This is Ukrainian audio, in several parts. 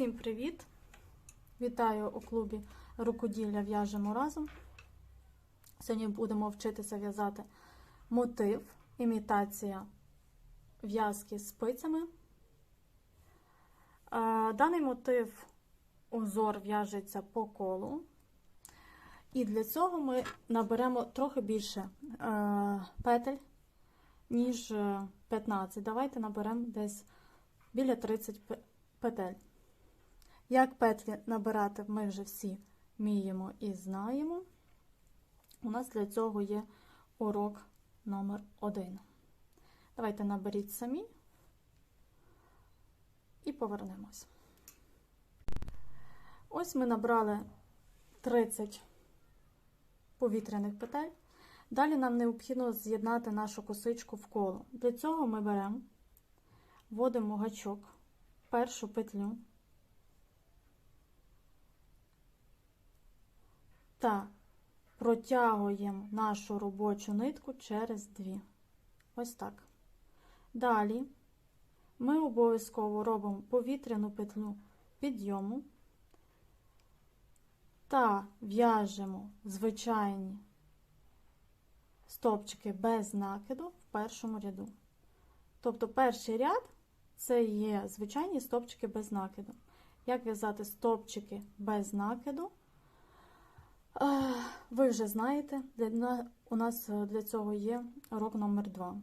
Усім привіт! Вітаю у клубі рукоділля в'яжемо разом. Сьогодні будемо вчитися в'язати мотив, імітація в'язки спицями. Е, Даний мотив узор в'яжеться по колу. І для цього ми наберемо трохи більше е, петель, ніж е, 15. Давайте наберемо десь біля 30 петель. Як петлі набирати, ми вже всі вміємо і знаємо. У нас для цього є урок номер 1. Давайте наберіть самі і повернемось. Ось ми набрали 30 повітряних петель. Далі нам необхідно з'єднати нашу косичку в коло. Для цього ми беремо, вводимо гачок, першу петлю та протягуємо нашу робочу нитку через дві. Ось так. Далі ми обов'язково робимо повітряну петлю підйому та в'яжемо звичайні стовпчики без накиду в першому ряду. Тобто перший ряд це є звичайні стовпчики без накиду. Як в'язати стовпчики без накиду? Е, Ви вже знаєте, для, у нас для цього є урок номер 2.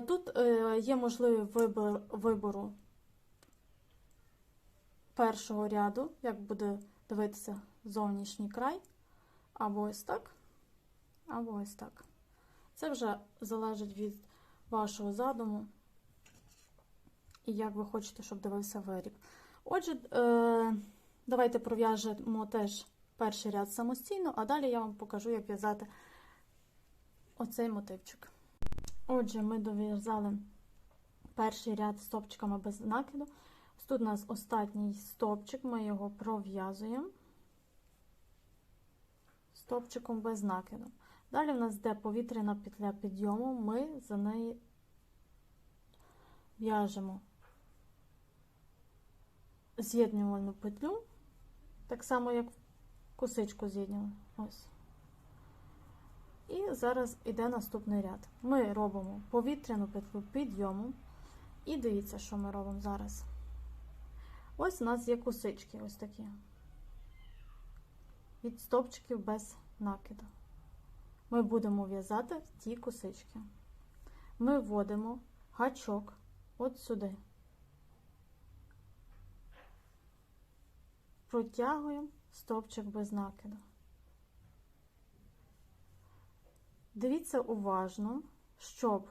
Тут е, є можливий вибор вибору першого ряду, як буде дивитися зовнішній край, або ось так, або ось так. Це вже залежить від вашого задуму і як ви хочете, щоб дивився виріб. Отже, е, давайте пров'яжемо теж перший ряд самостійно, а далі я вам покажу, як в'язати оцей мотивчик. Отже, ми дов'язали перший ряд стопчиками без накиду. Тут у нас останній стопчик, ми його пров'язуємо стопчиком без накиду. Далі в нас йде повітряна петля підйому, ми за неї в'яжемо з'єднювальну петлю, так само, як косичку з'єднювали. Ось. І зараз йде наступний ряд. Ми робимо повітряну петлю підйому. І дивіться, що ми робимо зараз. Ось у нас є косички, ось такі. Від стопчиків без накиду. Ми будемо в'язати ті косички. Ми вводимо гачок от сюди. Протягуємо стовпчик без накиду. Дивіться уважно, щоб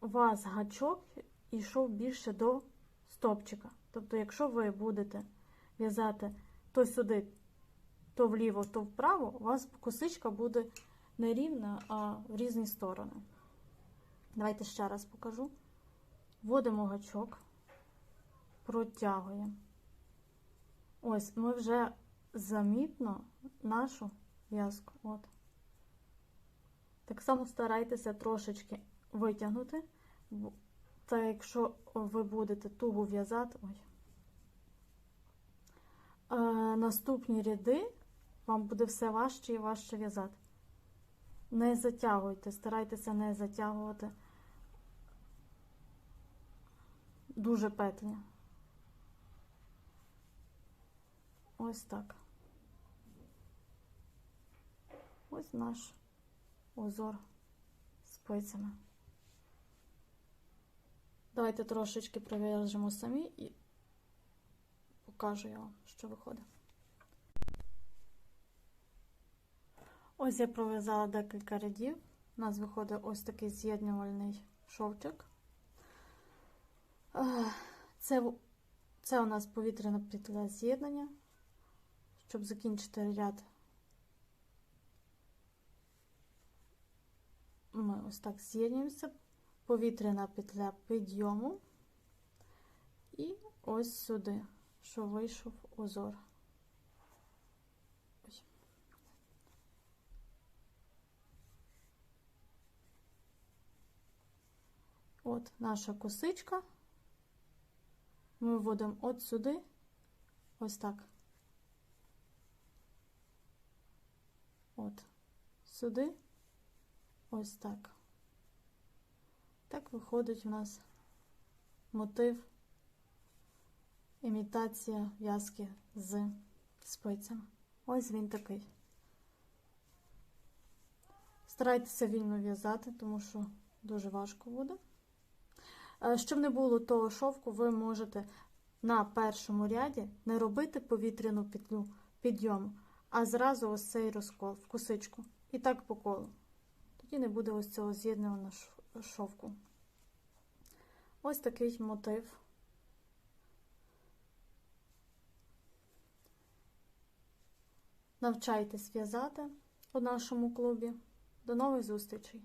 у вас гачок йшов більше до стопчика. Тобто, якщо ви будете в'язати то сюди, то вліво, то вправо, у вас косичка буде не рівна, а в різні сторони. Давайте ще раз покажу. Вводимо гачок, протягуємо. Ось, ми вже замітно нашу в'язку. От. Так само старайтеся трошечки витягнути, та якщо ви будете туго в'язати, ой, е, наступні ряди вам буде все важче і важче в'язати. Не затягуйте, старайтеся не затягувати дуже петлі. Ось так. Ось наш узор спицями. Давайте трошечки пров'яжемо самі і покажу я вам, що виходить. Ось я пров'язала декілька рядів. У нас виходить ось такий з'єднювальний шовчик. Це, це у нас повітряна петля з'єднання, щоб закінчити ряд. Ми ось так з'єднуємося повітряна петля підйому і ось сюди, що вийшов узор. От наша косичка. Ми вводимо от сюди, ось так. От сюди, ось так. Так виходить у нас мотив, імітація в'язки з спицями. Ось він такий. Старайтеся вільно в'язати, тому що дуже важко буде. Е, Щоб не було того шовку, ви можете на першому ряді не робити повітряну петлю підйому, а зразу ось цей розкол в косичку. І так по колу. Тоді не буде ось цього з'єднаного шовку. Ось такий мотив. Навчайтесь в'язати у нашому клубі. До нових зустрічей!